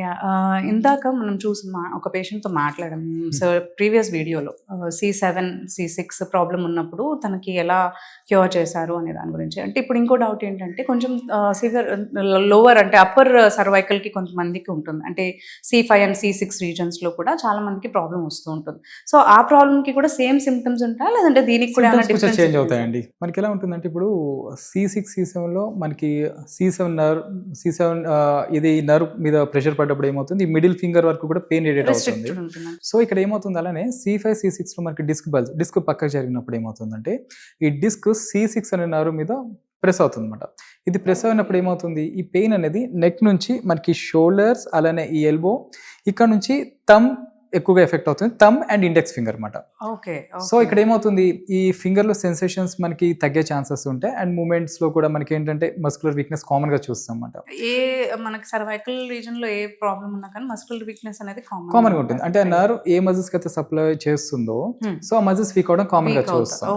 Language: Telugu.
యా ఇందాక మనం చూసి మా ఒక పేషెంట్తో మాట్లాడాం సార్ ప్రీవియస్ వీడియోలో C seven C six problem ఉన్నప్పుడు తనకి ఎలా క్యూర్ చేశారు అనే దాని గురించి. అంటే ఇప్పుడు ఇంకో డౌట్ ఏంటంటే కొంచెం సివియర్ లోవర్ అంటే అప్పర్ సర్వైకల్కి కొంతమందికి ఉంటుంది. అంటే C five and C six రీజన్స్లో కూడా చాలా మందికి ప్రాబ్లం వస్తూ ఉంటుంది. సో ఆ ప్రాబ్లమ్కి కూడా సేమ్ సిమ్టమ్స్ ఉంటాయా? లేదంటే దీనికి కూడా చేంజ్? అవుతాయండి. మనకి ఎలా ఉంటుందంటే ఇప్పుడు సి సిక్స్ సి సెవెన్లో మనకి C seven nerve C seven ఇది నర్వ్ మీద ప్రెషర్ పడ్డప్పుడు ఏమవుతుంది? మిడిల్ ఫింగర్ వరకు కూడా పెయిన్ రేడియేట్ అవుతుంది. సో ఇక్కడ ఏమవుతుంది అలానే సి ఫైవ్ సి సిక్స్లో మనకి డిస్క్ బల్జ్ డిస్క్ పక్కకు జరిగినప్పుడు ఏమవుతుందంటే ఈ డిస్క్ సి సిక్స్ అనే నర్వ్ మీద ప్రెస్ అవుతుంది అనమాట ఇది ప్రెస్ అయినప్పుడు ఏమవుతుంది? ఈ పెయిన్ అనేది నెక్ నుంచి మనకి షోల్డర్స్ అలానే ఈ ఎల్బో ఇక్కడ నుంచి థమ్ ఎక్కువగా ఎఫెక్ట్ అవుతుంది. థమ్ అండ్ ఇండెక్స్ ఫింగర్ అనమాట ఓకే సో ఇక్కడ ఏమవుతుంది? ఈ ఫింగర్లో సెన్సేషన్స్ మనకి తగ్గే ఛాన్సెస్ ఉంటాయి. అండ్ మూమెంట్స్లో కూడా మనకి ఏంటంటే మస్కులర్ వీక్నెస్ కామన్గా చూస్తాం అన్నమాట. ఏ మనకి సర్వైకల్ రీజన్లో ఏ ప్రాబ్లం ఉన్నా కానీ మస్కులర్ వీక్నెస్ అనేది కామన్ కామన్గా ఉంటుంది. అంటే నర్వ్ ఏ మజిల్స్కి అయితే సప్లై చేస్తుందో. సో ఆ మజిల్స్ వీక్ అవడం కామన్గా చూస్తాం.